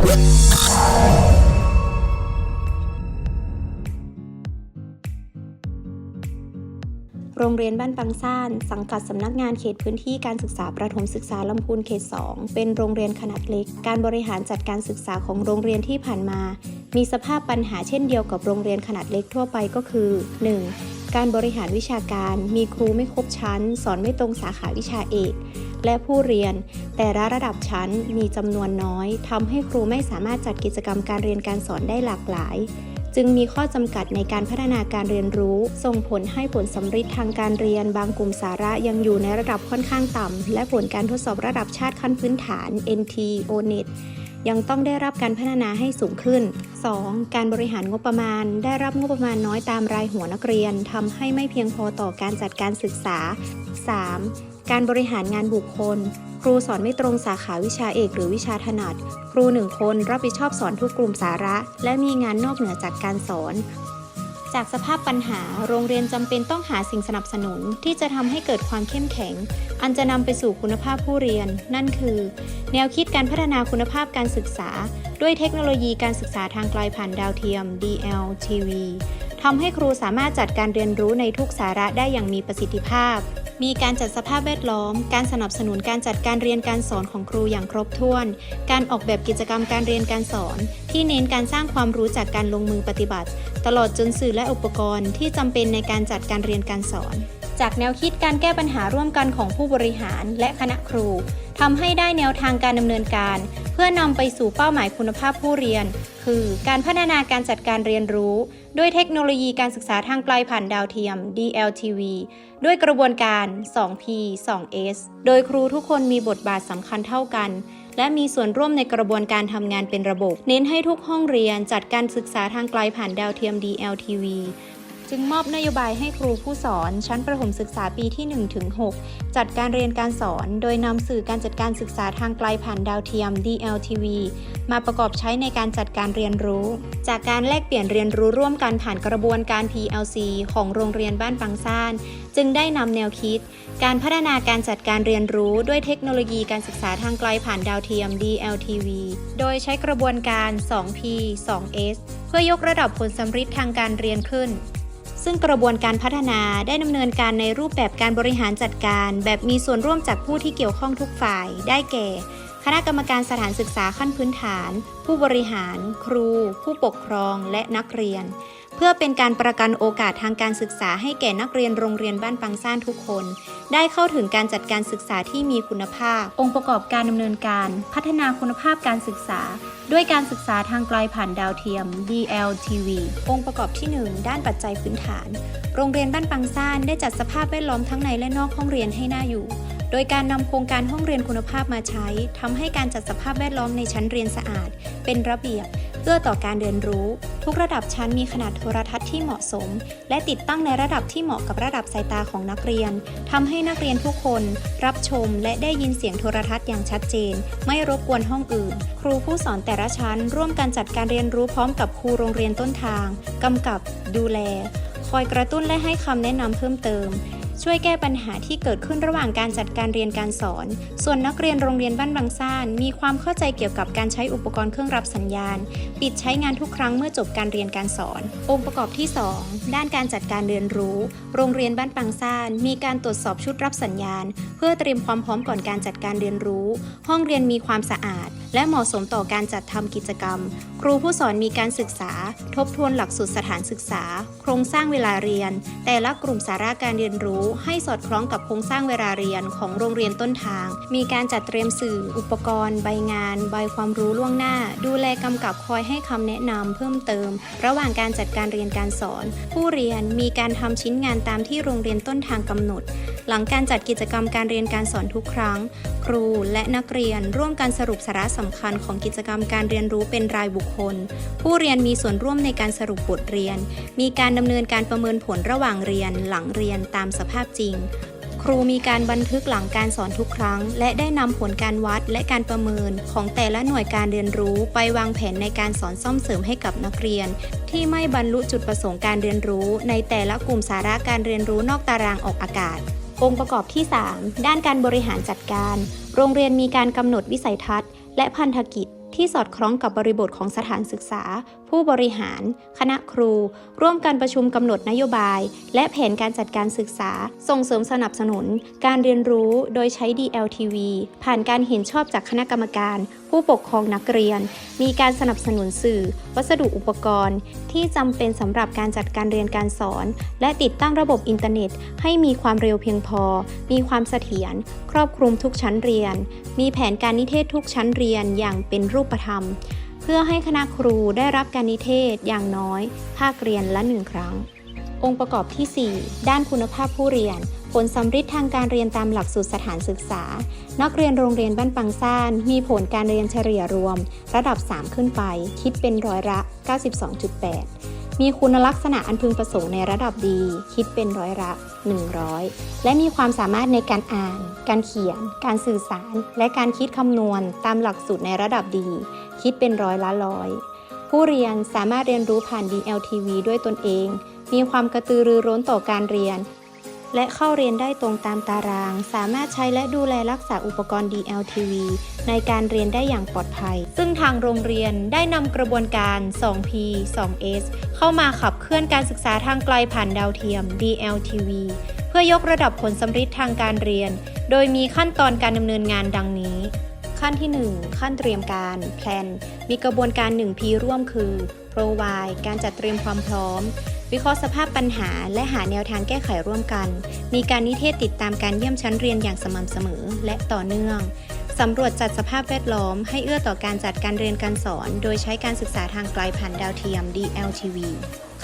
โรงเรียนบ้านปังซ่าน สังกัดสำนักงานเขตพื้นที่การศึกษาประถมศึกษาลำพูนเขต 2 เป็นโรงเรียนขนาดเล็ก การบริหารจัดการศึกษาของโรงเรียนที่ผ่านมา มีสภาพปัญหาเช่นเดียวกับโรงเรียนขนาดเล็กทั่วไปก็คือ 1. การบริหารวิชาการ มีครูไม่ครบชั้น สอนไม่ตรงสาขาวิชาเอก และผู้เรียน แต่ละระดับชั้นมีจำนวนน้อยทำให้ครูไม่สามารถจัดกิจกรรมการเรียนการสอนได้หลากหลาย จึงมีข้อจำกัดในการพัฒนาการเรียนรู้ ส่งผลให้ผลสำฤทธิ์ทางการเรียน บางกลุ่มสาระยังอยู่ในระดับค่อนข้างต่ำและผลการทดสอบระดับชาติขั้นพื้นฐาน NT ONET ยังต้องได้รับการพัฒนาให้สูงขึ้น 2. การบริหารงบประมาณ ได้รับงบประมาณน้อยตามรายหัวนักเรียนทำให้ไม่เพียงพอต่อการจัดการศึกษา 3. การบริหารงานบุคคล ครูสอนไม่ตรงสาขาวิชาเอกหรือวิชาถนัด ครูหนึ่งคนรับผิดชอบสอนทุกกลุ่มสาระ และมีงานนอกเหนือจากการสอน จากสภาพปัญหา โรงเรียนจำเป็นต้องหาสิ่งสนับสนุนที่จะทำให้เกิดความเข้มแข็ง อันจะนำไปสู่คุณภาพผู้เรียน นั่นคือ แนวคิดการพัฒนาคุณภาพการศึกษา ด้วยเทคโนโลยีการศึกษาทางไกลผ่านดาวเทียม DLTV ทำให้ครูสามารถจัดการเรียนรู้ในทุกสาระได้อย่างมีประสิทธิภาพ มีการจัดสภาพแวดล้อม การสนับสนุนการจัดการเรียนการสอนของครูอย่างครบถ้วน การออกแบบกิจกรรมการเรียนการสอน ที่เน้นการสร้างความรู้จากการลงมือปฏิบัติ ตลอดจนสื่อและอุปกรณ์ที่จำเป็นในการจัดการเรียนการสอน จากแนวคิดการแก้ปัญหาร่วมกันของผู้บริหารและคณะครูทำให้ได้แนวทางการดำเนินการ เพื่อนำไปสู่เป้าหมายคุณภาพผู้เรียน คือการพัฒนาการจัดการเรียนรู้ ด้วยเทคโนโลยีการศึกษาทางไกลผ่านดาวเทียม DLTV ด้วยกระบวนการ 2P 2S โดยครูทุกคนมีบทบาทสำคัญเท่ากัน และมีส่วนร่วมในกระบวนการทำงานเป็นระบบ เน้นให้ทุกห้องเรียนจัดการศึกษาทางไกลผ่านดาวเทียม DLTV จึงมอบนโยบายให้ครูผู้สอน ชั้นประถมศึกษาปีที่ 1 ถึง 6 จัดการเรียนการสอน โดยนำสื่อการจัดการศึกษาทางไกลผ่านดาวเทียม DLTV มาประกอบใช้ในการจัดการเรียนรู้ จากการแลกเปลี่ยนเรียนรู้ร่วมกันผ่านกระบวนการ PLC ของโรงเรียนบ้านปังซ่าน จึงได้นำแนวคิด การพัฒนาการจัดการเรียนรู้ด้วยเทคโนโลยีการศึกษาทางไกลผ่านดาวเทียม DLTV โดยใช้กระบวนการ 2P 2S เพื่อยกระดับผลสำฤทธิ์ทางการเรียนขึ้น ซึ่งกระบวนการพัฒนาได้ดำเนินการในรูปแบบการบริหารจัดการ แบบมีส่วนร่วมจากผู้ที่เกี่ยวข้องทุกฝ่าย ได้แก่ คณะกรรมการสถานศึกษาขั้นพื้นฐาน ผู้บริหาร ครู ผู้ปกครองและนักเรียน เพื่อเป็นการประกันโอกาสทางการศึกษาให้แก่นักเรียนโรงเรียนบ้านปังซ่านทุกคน ได้เข้าถึงการจัดการศึกษาที่มีคุณภาพ องค์ประกอบการดำเนินการ พัฒนาคุณภาพการศึกษา ด้วยการศึกษาทางไกลผ่านดาวเทียม DLTV องค์ประกอบที่ 1 ด้านปัจจัยพื้นฐาน โรงเรียนบ้านปังซ่านได้จัดสภาพแวดล้อมทั้งในและนอกห้องเรียนให้น่าอยู่ โดยการนำโครงการห้องเรียนคุณภาพมาใช้ทำให้การจัดสภาพแวดล้อมในชั้นเรียนสะอาด เป็นระเบียบเอื้อต่อการเรียนรู้ ทุกระดับชั้นมีขนาดโทรทัศน์ที่เหมาะสม และติดตั้งในระดับที่เหมาะกับระดับสายตาของนักเรียนทำให้นักเรียนทุกคน รับชมและได้ยินเสียงโทรทัศน์อย่างชัดเจน ไม่รบกวนห้องอื่น ครูผู้สอนแต่ละชั้น ร่วมกันจัดการเรียนรู้พร้อมกับครูโรงเรียนต้นทางกำกับดูแล คอยกระตุ้นและให้คำแนะนำเพิ่มเติม ช่วยแก้ปัญหาที่เกิดขึ้นระหว่างการจัดการเรียนการสอน ส่วนนักเรียนโรงเรียนบ้านบางซ่านมีความเข้าใจเกี่ยวกับการใช้อุปกรณ์เครื่องรับสัญญาณ ปิดใช้งานทุกครั้งเมื่อจบการเรียนการสอน องค์ประกอบที่ 2 ด้านการจัดการเรียนรู้ โรงเรียนบ้านปังซ่านมีการตรวจสอบชุดรับสัญญาณ เพื่อเตรียมความพร้อมก่อนการจัดการเรียนรู้ ห้องเรียนมีความสะอาด และเหมาะสมต่อการจัดทำกิจกรรม ครูผู้สอนมีการศึกษา ทบทวนหลักสูตรสถานศึกษา โครงสร้างเวลาเรียน แต่ละกลุ่มสาระการเรียนรู้ให้สอดคล้องกับโครงสร้างเวลาเรียนของโรงเรียนต้นทาง มีการจัดเตรียมสื่อ อุปกรณ์ ใบงาน ใบความรู้ล่วงหน้า ดูแลกำกับคอยให้คำแนะนำเพิ่มเติม ระหว่างการจัดการเรียนการสอน ผู้เรียนมีการทำชิ้นงานตามที่โรงเรียนต้นทางกำหนด หลังการจัดกิจกรรมการเรียนการสอนทุกครั้ง ครูและนักเรียนร่วมกันสรุปสาระสำคัญของกิจกรรมการเรียนรู้เป็นรายบุคคล ผู้เรียนมีส่วนร่วมในการสรุปบทเรียน มีการดำเนินการประเมินผลระหว่างเรียนหลังเรียนตามสภาพาพจริง ครูมีการบันทึกหลังการสอนทุกครั้ง และได้นำผลการวัดและการประเมินของแต่ละหน่วยการเรียนรู้ไปวางแผนในการสอนซ่อมเสริมให้กับนักเรียน ที่ไม่บรรลุจุดประสงค์การเรียนรู้ ในแต่ละกลุ่มสาระการเรียนรู้นอกตารางออกอากาศองค์ประกอบที่ 3 ด้านการบริหารจัดการ โรงเรียนมีการกำหนดวิสัยทัศน์ และพันธกิจ ที่สอดคล้องกับบริบทของสถานศึกษา ผู้บริหาร คณะครู ร่วมการประชุมกำหนดนโยบาย และแผนการจัดการศึกษา ส่งเสริมสนับสนุน การเรียนรู้โดยใช้ DLTV ผ่านการเห็นชอบจากคณะกรรมการ ผู้ปกครองนักเรียน มีการสนับสนุนสื่อ วัสดุอุปกรณ์ ที่จำเป็นสำหรับการจัดการเรียนการสอน และติดตั้งระบบอินเทอร์เน็ต ให้มีความเร็วเพียงพอ มีความเสถียร ครอบคลุมทุกชั้นเรียน มีแผนการนิเทศทุกชั้นเรียนอย่างเป็นรูปธรรม เพื่อให้คณะครูได้รับการนิเทศอย่างน้อย ภาคเรียนละหนึ่งครั้ง องค์ประกอบที่ 4 ด้านคุณภาพผู้เรียน ผลสำฤทธิ์ทางการเรียนตามหลักสูตรสถานศึกษา นักเรียนโรงเรียนบ้านปังซ่าน มีผลการเรียนเฉลี่ยรวม ระดับ 3 ขึ้นไป คิดเป็นร้อยละ 92.8 มีคุณลักษณะอันพึงประสงค์ในระดับดี คิดเป็นร้อยละ 100 และมีความสามารถในการอ่าน การเขียน การสื่อสาร และการคิดคำนวณตามหลักสูตรในระดับดี คิดเป็นร้อยละร้อยผู้เรียนสามารถเรียนรู้ผ่าน DLTV ด้วยตนเอง มีความกระตือรือร้นต่อการเรียน และเข้าเรียนได้ตรงตามตาราง สามารถใช้และดูแลรักษาอุปกรณ์ DLTV ในการเรียนได้อย่างปลอดภัย ซึ่งทางโรงเรียนได้นำกระบวนการ 2P 2S เข้ามาขับเคลื่อนการศึกษาทางไกลผ่านดาวเทียม DLTV เพื่อยกระดับผลสำฤทธิ์ทางการเรียน โดยมีขั้นตอนการดำเนินงานดังนี้ ขั้นที่ 1 ขั้นเตรียมการ แพลน มีกระบวนการ 1P ร่วมคือ provide การจัดเตรียมความพร้อม วิเคราะห์สภาพปัญหา และหาแนวทางแก้ไขร่วมกัน มีการนิเทศติดตามการเยี่ยมชั้นเรียนอย่างสม่ำเสมอและต่อเนื่องสำรวจจัดสภาพแวดล้อม ให้เอื้อต่อการจัดการเรียนการสอน โดยใช้การศึกษาทางไกลผ่านดาวเทียม DLTV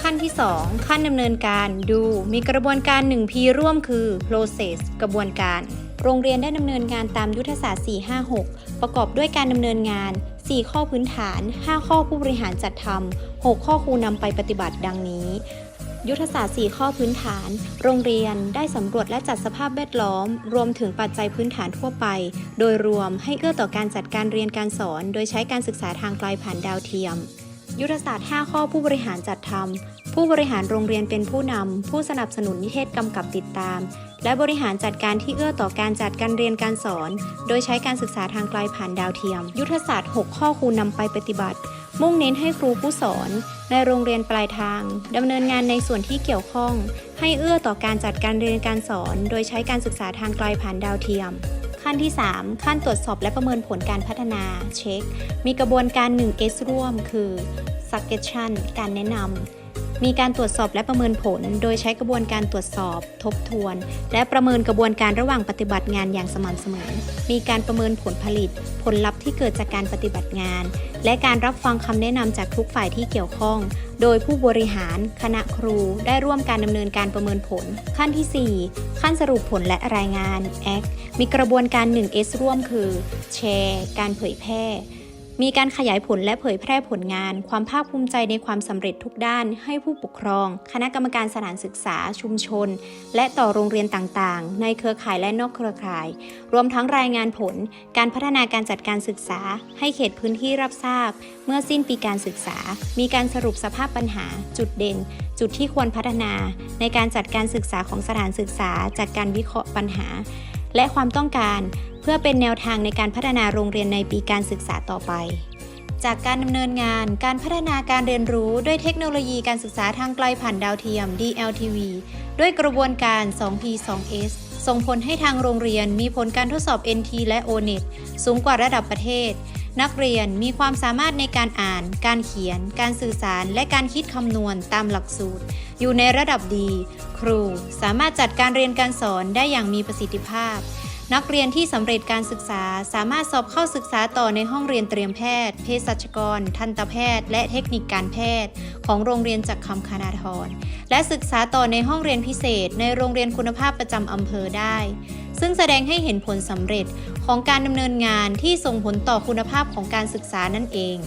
ขั้นที่ 2 ขั้นดำเนินการดู มีกระบวนการ 1P ร่วมคือ process กระบวนการ โรงเรียนได้ดำเนินงานตามยุทธศาสตร์ 456 ประกอบด้วยการดำเนินงาน 4 ข้อพื้นฐาน 5 ข้อผู้บริหารจัดทำ 6 ข้อครูนำไปปฏิบัติดังนี้ ยุทธศาสตร์ 4 ข้อพื้นฐาน โรงเรียนได้สำรวจและจัดสภาพแวดล้อม รวมถึงปัจจัยพื้นฐานทั่วไป โดยรวมให้เอื้อต่อการจัดการเรียนการสอน โดยใช้การศึกษาทางไกลผ่านดาวเทียม ยุทธศาสตร์ 5 ข้อผู้บริหารจัดทำผู้บริหารโรงเรียนเป็นผู้นำผู้สนับสนุนนิเทศกำกับติดตามและบริหารจัดการที่เอื้อต่อการจัดการเรียนการสอน โดยใช้การศึกษาทางไกลผ่านดาวเทียม ยุทธศาสตร์ 6 ข้อคูนำไปปฏิบัติ มุ่งเน้นให้ครูผู้สอน ในโรงเรียนปลายทางดำเนินงานในส่วนที่เกี่ยวข้อง ให้เอื้อต่อการจัดการเรียนการสอน โดยใช้การศึกษาทางไกลผ่านดาวเทียม ขั้นที่ 3 ขั้นตรวจสอบและประเมินผลการพัฒนาเช็ค มีกระบวนการ 1S ร่วม คือ suggestion การแนะนำ มีการตรวจสอบและประเมินผล โดยใช้กระบวนการตรวจสอบ ทบทวน และประเมินกระบวนการระหว่างปฏิบัติงานอย่างสม่ำเสมอ มีการประเมินผลผลิต ผลลัพธ์ที่เกิดจากการปฏิบัติงาน และการรับฟังคำแนะนำจากทุกฝ่ายที่เกี่ยวข้อง โดยผู้บริหาร คณะครู ได้ร่วมการดำเนินการประเมินผล ขั้นที่ 4 ขั้นสรุปผลและรายงาน Act มีกระบวนการ 1S ร่วมคือ แชร์ การเผยแพร่ มีการขยายผลและเผยแพร่ผลงาน ความภาคภูมิใจในความสำเร็จทุกด้าน ให้ผู้ปกครอง คณะกรรมการสถานศึกษา ชุมชน และต่อโรงเรียนต่างๆ ในเครือข่ายและนอกเครือข่าย รวมทั้งรายงานผล การพัฒนาการจัดการศึกษา ให้เขตพื้นที่รับทราบ เมื่อสิ้นปีการศึกษา มีการสรุปสภาพปัญหา จุดเด่น จุดที่ควรพัฒนา ในการจัดการศึกษาของสถานศึกษา จากการวิเคราะห์ปัญหา และความต้องการ พื่อเป็นแนวทางในการพัฒนาโรงเรียนในปีการศึกษาต่อไป จากการดำเนินงานการพัฒนาการเรียนรู้ด้วยเทคโนโลยีการศึกษาทางไกลผ่านดาวเทียม DLTV ด้วยกระบวนการ 2P 2S ส่งผลให้ทางโรงเรียนมีผลการทดสอบ NT และ ONET สูงกว่าระดับประเทศ นักเรียนมีความสามารถในการอ่าน การเขียน การสื่อสาร และการคิดคำนวณตามหลักสูตร อยู่ในระดับดี ครูสามารถจัดการเรียนการสอนได้อย่างมีประสิทธิภาพ นักเรียนที่สำเร็จการศึกษาสามารถสอบเข้าศึกษาต่อในห้องเรียนเตรียมแพทย์ เภสัชกร ทันตแพทย์ และเทคนิคการแพทย์ ของโรงเรียนจักรคำคณาธรและศึกษาต่อในห้องเรียนพิเศษ ในโรงเรียนคุณภาพประจำอำเภอได้ ซึ่งแสดงให้เห็นผลสำเร็จของการดำเนินงานที่ส่งผลต่อคุณภาพของการศึกษานั่นเอง